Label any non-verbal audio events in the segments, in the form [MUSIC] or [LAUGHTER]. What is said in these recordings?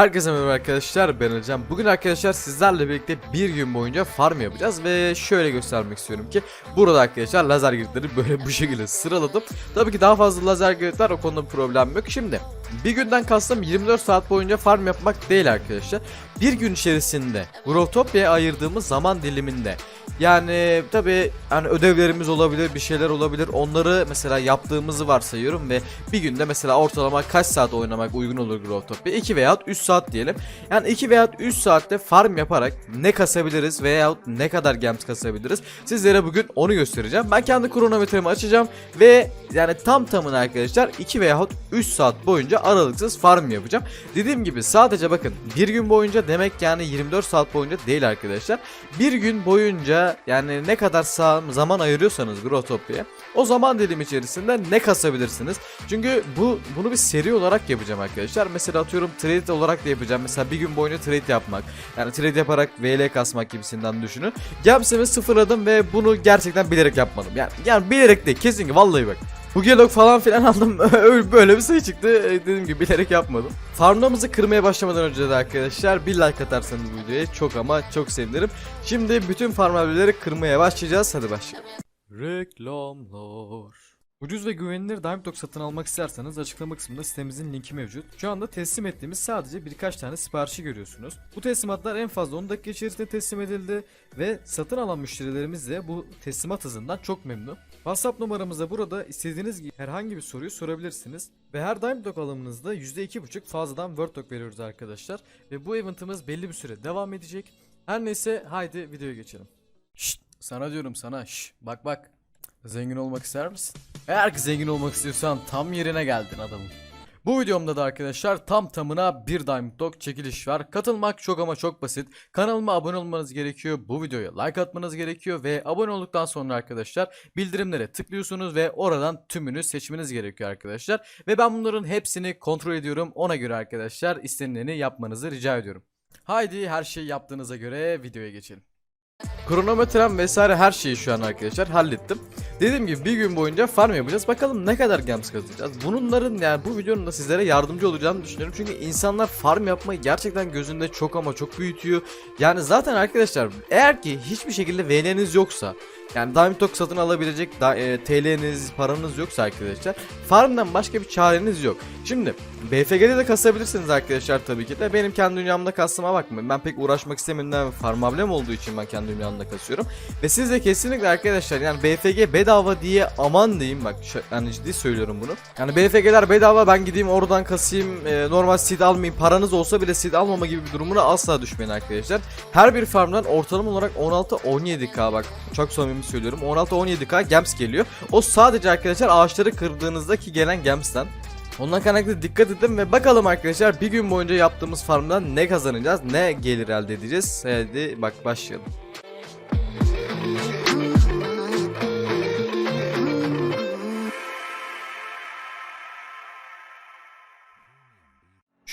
Herkese merhaba arkadaşlar ben Hocam. Bugün arkadaşlar sizlerle birlikte bir gün boyunca farm yapacağız ve şöyle göstermek istiyorum ki burada arkadaşlar lazer gridleri böyle bu şekilde sıraladım. Tabii ki daha fazla lazer grid o konuda problem yok. Şimdi bir günden kastım 24 saat boyunca farm yapmak değil arkadaşlar. Bir gün içerisinde Growtopia'ya ayırdığımız zaman diliminde yani tabi hani ödevlerimiz olabilir bir şeyler olabilir. Onları mesela yaptığımızı varsayıyorum ve bir günde mesela ortalama kaç saat oynamak uygun olur Growtopia 2 veya 3 saat diyelim. Yani 2 veya 3 saatte farm yaparak ne kasabiliriz veya ne kadar gems kasabiliriz? Sizlere bugün onu göstereceğim. Ben kendi kronometremi açacağım ve yani tam tamına arkadaşlar 2 veya 3 saat boyunca aralıksız farm yapacağım. Dediğim gibi sadece bakın bir gün boyunca demek yani 24 saat boyunca değil arkadaşlar. Bir gün boyunca yani ne kadar zaman ayırıyorsanız Growtopia'ya o zaman dilim içerisinde ne kasabilirsiniz. Çünkü bu bunu bir seri olarak yapacağım arkadaşlar. Mesela atıyorum trade olarak da yapacağım. Mesela bir gün boyunca trade yapmak. Yani trade yaparak VL kasmak gibisinden düşünün. Gemsimi sıfırladım ve bunu gerçekten bilerek yapmadım. Yani, yani bilerek değil kesinlikle vallahi bak. Bu gelok falan filan aldım. [LAUGHS] Öyle böyle bir sayı çıktı. Ee, Dediğim gibi bilerek yapmadım. Farmlarımızı kırmaya başlamadan önce de arkadaşlar bir like atarsanız bu videoya çok ama çok sevinirim. Şimdi bütün farmlarları kırmaya başlayacağız. Hadi başlayalım. Reklamlar. Ucuz ve güvenilir Diamond satın almak isterseniz açıklama kısmında sitemizin linki mevcut. Şu anda teslim ettiğimiz sadece birkaç tane siparişi görüyorsunuz. Bu teslimatlar en fazla 10 dakika içerisinde teslim edildi ve satın alan müşterilerimiz de bu teslimat hızından çok memnun. WhatsApp numaramıza burada istediğiniz gibi herhangi bir soruyu sorabilirsiniz. Ve her Diamond Dog alımınızda %2.5 fazladan Word Dog veriyoruz arkadaşlar. Ve bu eventimiz belli bir süre devam edecek. Her neyse haydi videoya geçelim. Şşt sana diyorum sana şşt bak bak. Zengin olmak ister misin? Eğer ki zengin olmak istiyorsan tam yerine geldin adamım. Bu videomda da arkadaşlar tam tamına bir Diamond Dog çekiliş var. Katılmak çok ama çok basit. Kanalıma abone olmanız gerekiyor. Bu videoya like atmanız gerekiyor ve abone olduktan sonra arkadaşlar bildirimlere tıklıyorsunuz ve oradan tümünü seçmeniz gerekiyor arkadaşlar. Ve ben bunların hepsini kontrol ediyorum. Ona göre arkadaşlar istenileni yapmanızı rica ediyorum. Haydi her şeyi yaptığınıza göre videoya geçelim. Kronometrem vesaire her şeyi şu an arkadaşlar hallettim. Dediğim gibi bir gün boyunca farm yapacağız. Bakalım ne kadar gems kazanacağız. Bunların yani bu videonun da sizlere yardımcı olacağını düşünüyorum. Çünkü insanlar farm yapmayı gerçekten gözünde çok ama çok büyütüyor. Yani zaten arkadaşlar eğer ki hiçbir şekilde VL'niz yoksa yani Diamond Dog satın alabilecek da, e, TL'niz, paranız yoksa arkadaşlar farmdan başka bir çareniz yok. Şimdi BFG'de de kasabilirsiniz arkadaşlar tabii ki de. Benim kendi dünyamda kastığıma bakmayın. Ben pek uğraşmak istemiyorum. Farm ablem olduğu için ben kendi dünyamda kasıyorum. Ve siz de kesinlikle arkadaşlar yani BFG bedava diye aman diyeyim bak yani ciddi söylüyorum bunu. Yani BFG'ler bedava ben gideyim oradan kasayım e, normal seed almayayım paranız olsa bile seed almama gibi bir durumuna asla düşmeyin arkadaşlar. Her bir farmdan ortalama olarak 16-17k bak çok samimi söylüyorum 16-17k gems geliyor. O sadece arkadaşlar ağaçları kırdığınızdaki gelen gemsten. Ondan kaynaklı dikkat edin ve bakalım arkadaşlar bir gün boyunca yaptığımız farmdan ne kazanacağız, ne gelir elde edeceğiz. Hadi bak başlayalım.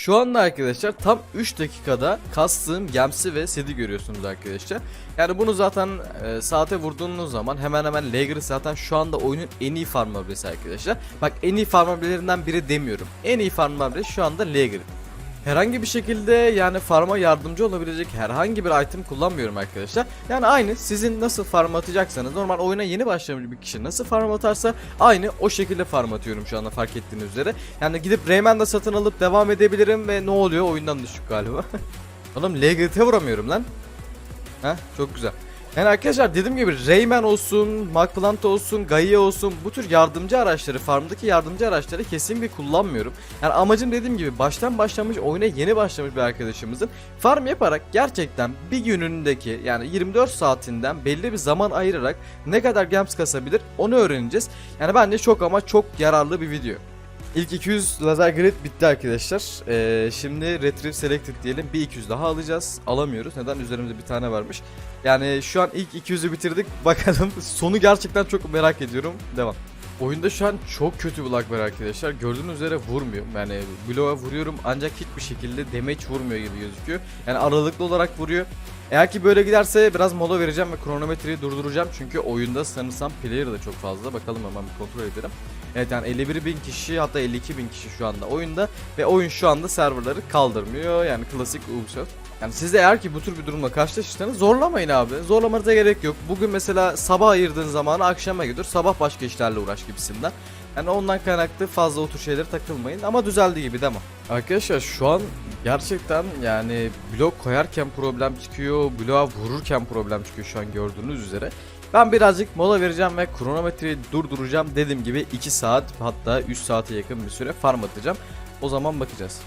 Şu anda arkadaşlar tam 3 dakikada kastığım gemsi ve sedi görüyorsunuz arkadaşlar. Yani bunu zaten e, saate vurduğunuz zaman hemen hemen Lager zaten şu anda oyunun en iyi farm arkadaşlar. Bak en iyi farm biri demiyorum. En iyi farm şu anda Lager. Herhangi bir şekilde yani farma yardımcı olabilecek herhangi bir item kullanmıyorum arkadaşlar. Yani aynı sizin nasıl farm atacaksanız normal oyuna yeni başlamış bir kişi nasıl farm atarsa aynı o şekilde farm atıyorum şu anda fark ettiğiniz üzere. Yani gidip Rayman da satın alıp devam edebilirim ve ne oluyor oyundan düşük galiba. [LAUGHS] Oğlum LGT vuramıyorum lan. Heh çok güzel. Yani arkadaşlar dediğim gibi Rayman olsun, McPlant olsun, Gaia olsun bu tür yardımcı araçları, farmdaki yardımcı araçları kesinlikle kullanmıyorum. Yani amacım dediğim gibi baştan başlamış, oyuna yeni başlamış bir arkadaşımızın farm yaparak gerçekten bir günündeki yani 24 saatinden belli bir zaman ayırarak ne kadar gems kasabilir onu öğreneceğiz. Yani bence çok ama çok yararlı bir video. İlk 200 lazer grid bitti arkadaşlar. Ee, şimdi retrieve selected diyelim. Bir 200 daha alacağız. Alamıyoruz. Neden? Üzerimizde bir tane varmış. Yani şu an ilk 200'ü bitirdik. [LAUGHS] Bakalım sonu gerçekten çok merak ediyorum. Devam. Oyunda şu an çok kötü bir var arkadaşlar. Gördüğünüz üzere vurmuyor. Yani bloğa vuruyorum ancak hiçbir şekilde damage vurmuyor gibi gözüküyor. Yani aralıklı olarak vuruyor. Eğer ki böyle giderse biraz mola vereceğim ve kronometreyi durduracağım. Çünkü oyunda sanırsam player da çok fazla. Bakalım hemen bir kontrol edelim. Evet yani 51 bin kişi hatta 52 bin kişi şu anda oyunda. Ve oyun şu anda serverları kaldırmıyor. Yani klasik Ubisoft. Yani siz de eğer ki bu tür bir durumla karşılaşırsanız zorlamayın abi. Zorlamanıza gerek yok. Bugün mesela sabah ayırdığın zamanı akşama götür. Sabah başka işlerle uğraş gibisinden. Yani ondan kaynaklı fazla o tür takılmayın ama düzeldi gibi değil mi? Arkadaşlar şu an gerçekten yani blok koyarken problem çıkıyor, bloğa vururken problem çıkıyor şu an gördüğünüz üzere. Ben birazcık mola vereceğim ve kronometreyi durduracağım. Dediğim gibi 2 saat hatta 3 saate yakın bir süre farm atacağım. O zaman bakacağız.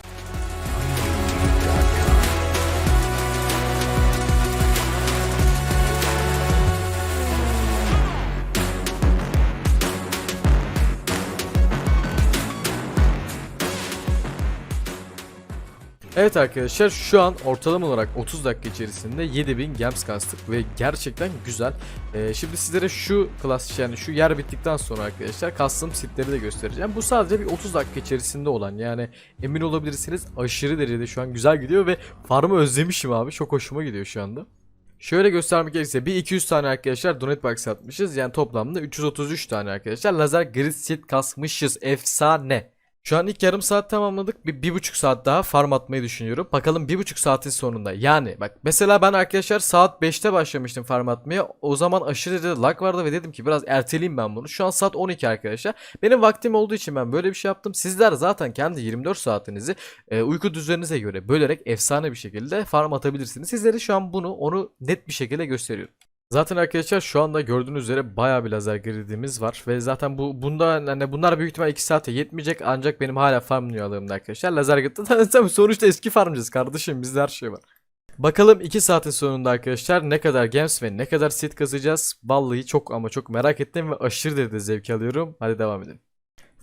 Evet arkadaşlar şu an ortalama olarak 30 dakika içerisinde 7000 gems kastık ve gerçekten güzel. Ee, şimdi sizlere şu klas yani şu yer bittikten sonra arkadaşlar kastım sitleri de göstereceğim. Bu sadece bir 30 dakika içerisinde olan yani emin olabilirsiniz aşırı derecede şu an güzel gidiyor ve farmı özlemişim abi çok hoşuma gidiyor şu anda. Şöyle göstermek gerekirse bir 200 tane arkadaşlar donate box atmışız. Yani toplamda 333 tane arkadaşlar lazer grid sit kasmışız. Efsane. Şu an ilk yarım saat tamamladık. Bir, bir buçuk saat daha farm atmayı düşünüyorum. Bakalım bir buçuk saatin sonunda. Yani bak mesela ben arkadaşlar saat 5'te başlamıştım farm atmaya. O zaman aşırı derecede lag vardı ve dedim ki biraz erteleyeyim ben bunu. Şu an saat 12 arkadaşlar. Benim vaktim olduğu için ben böyle bir şey yaptım. Sizler zaten kendi 24 saatinizi e, uyku düzeninize göre bölerek efsane bir şekilde farm atabilirsiniz. Sizlere şu an bunu onu net bir şekilde gösteriyorum. Zaten arkadaşlar şu anda gördüğünüz üzere bayağı bir lazer gridimiz var ve zaten bu bunda hani bunlar büyük ihtimal 2 saate yetmeyecek ancak benim hala farm dünyalığımda arkadaşlar lazer gridde [LAUGHS] sonuçta eski farmcıyız kardeşim bizde her şey var. Bakalım 2 saatin sonunda arkadaşlar ne kadar gems ve ne kadar sit kazacağız. Vallahi çok ama çok merak ettim ve aşırı derecede zevk alıyorum. Hadi devam edelim.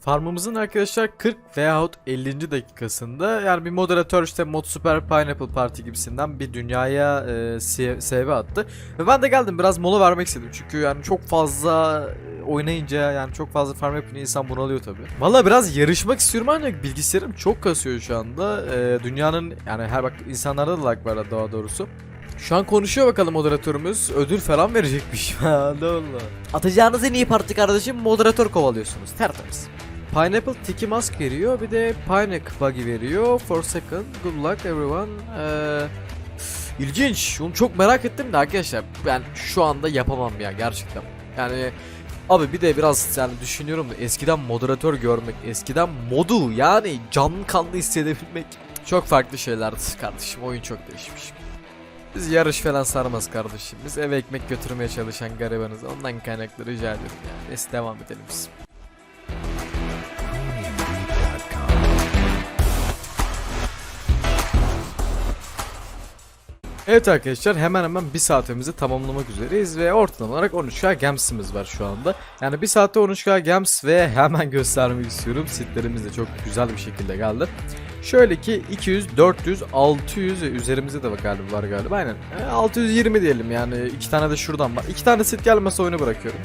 Farmımızın arkadaşlar 40 veyahut 50. dakikasında yani bir moderatör işte Mod Super Pineapple Party gibisinden bir dünyaya e, CV attı. Ve ben de geldim biraz mola vermek istedim. Çünkü yani çok fazla e, oynayınca yani çok fazla farm yapınca insan bunalıyor tabi. Valla biraz yarışmak istiyorum ancak bilgisayarım çok kasıyor şu anda. E, dünyanın yani her bak insanlarda da lag var daha doğrusu. Şu an konuşuyor bakalım moderatörümüz. Ödül falan verecekmiş. [LAUGHS] Allah Allah. Atacağınız en iyi parti kardeşim moderatör kovalıyorsunuz. Tertemiz. Pineapple Tiki Mask veriyor. Bir de Pineapple Buggy veriyor. For second. Good luck everyone. Ee, ilginç. Onu çok merak ettim de arkadaşlar. Ben şu anda yapamam ya gerçekten. Yani Abi bir de biraz yani düşünüyorum da eskiden moderatör görmek, eskiden modu yani canlı kanlı hissedebilmek çok farklı şeylerdi kardeşim. Oyun çok değişmiş. Biz yarış falan sarmaz kardeşim. Biz eve ekmek götürmeye çalışan garibanız. Ondan kaynaklı rica ediyorum yani. Neyse devam edelim biz. Evet arkadaşlar hemen hemen bir saatimizi tamamlamak üzereyiz ve ortalama olarak 13k gemsimiz var şu anda. Yani bir saatte 13k gems ve hemen [LAUGHS] göstermek istiyorum. Sitlerimiz de çok güzel bir şekilde geldi. Şöyle ki 200, 400, 600 ve üzerimizde de galiba var galiba aynen. E, 620 diyelim yani iki tane de şuradan var. İki tane sit gelmese oyunu bırakıyorum.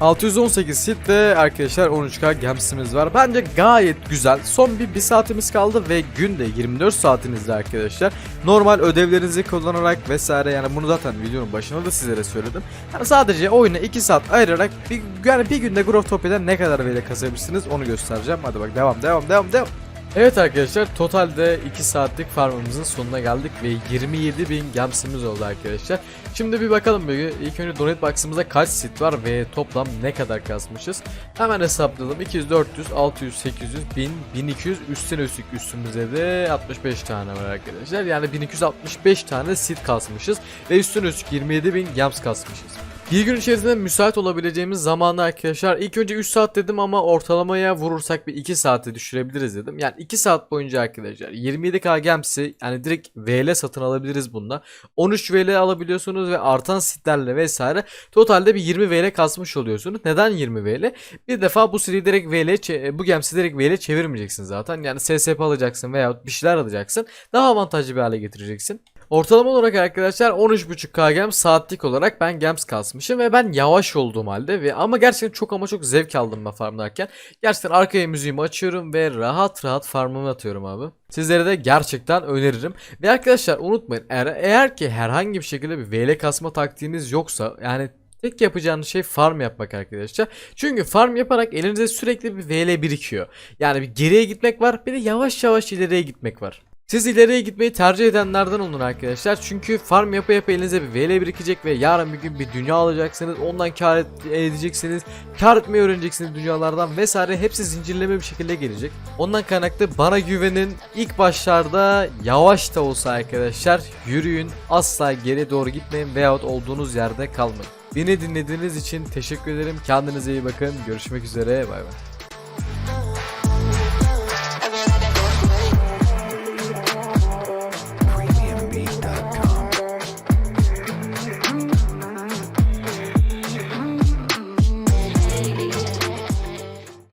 618 sit ve arkadaşlar 13k gemsimiz var. Bence gayet güzel. Son bir, bir saatimiz kaldı ve günde 24 saatinizde arkadaşlar normal ödevlerinizi kullanarak vesaire yani bunu zaten videonun başında da sizlere söyledim. Yani sadece oyuna 2 saat ayırarak bir, yani bir günde Growtopia'dan ne kadar veri kasabilirsiniz onu göstereceğim. Hadi bak devam devam devam devam. Evet arkadaşlar totalde 2 saatlik farmımızın sonuna geldik ve 27 bin gemsimiz oldu arkadaşlar. Şimdi bir bakalım bir ilk önce donate box'ımızda kaç sit var ve toplam ne kadar kasmışız. Hemen hesaplayalım 200, 400, 600, 800, 1000, 1200 üstüne üstlük üstümüzde de 65 tane var arkadaşlar. Yani 1265 tane sit kasmışız ve üstüne üstlük 27 bin gems kasmışız. Bir gün içerisinde müsait olabileceğimiz zamanı arkadaşlar ilk önce 3 saat dedim ama ortalamaya vurursak bir 2 saate düşürebiliriz dedim. Yani 2 saat boyunca arkadaşlar 27k gemsi yani direkt VL satın alabiliriz bunda. 13 VL alabiliyorsunuz ve artan sitlerle vesaire totalde bir 20 VL kasmış oluyorsunuz. Neden 20 VL? Bir defa bu siteyi direkt VL bu gemsi direkt VL çevirmeyeceksin zaten. Yani SSP alacaksın veya bir şeyler alacaksın. Daha avantajlı bir hale getireceksin. Ortalama olarak arkadaşlar 13.5k gems saatlik olarak ben gems kasmışım ve ben yavaş olduğum halde ve ama gerçekten çok ama çok zevk aldım ben farmlarken. Gerçekten arkaya müziğimi açıyorum ve rahat rahat farmımı atıyorum abi. Sizlere de gerçekten öneririm. Ve arkadaşlar unutmayın eğer, eğer ki herhangi bir şekilde bir VL kasma taktiğiniz yoksa yani Tek yapacağınız şey farm yapmak arkadaşlar. Çünkü farm yaparak elinizde sürekli bir VL birikiyor. Yani bir geriye gitmek var bir de yavaş yavaş ileriye gitmek var. Siz ileriye gitmeyi tercih edenlerden olun arkadaşlar. Çünkü farm yapa yapa elinize bir VL birikecek ve yarın bir gün bir dünya alacaksınız. Ondan kar et- edeceksiniz. Kar etmeyi öğreneceksiniz dünyalardan vesaire. Hepsi zincirleme bir şekilde gelecek. Ondan kaynaklı bana güvenin. İlk başlarda yavaş da olsa arkadaşlar yürüyün. Asla geri doğru gitmeyin veyahut olduğunuz yerde kalmayın. Beni dinlediğiniz için teşekkür ederim. Kendinize iyi bakın. Görüşmek üzere. Bay bay.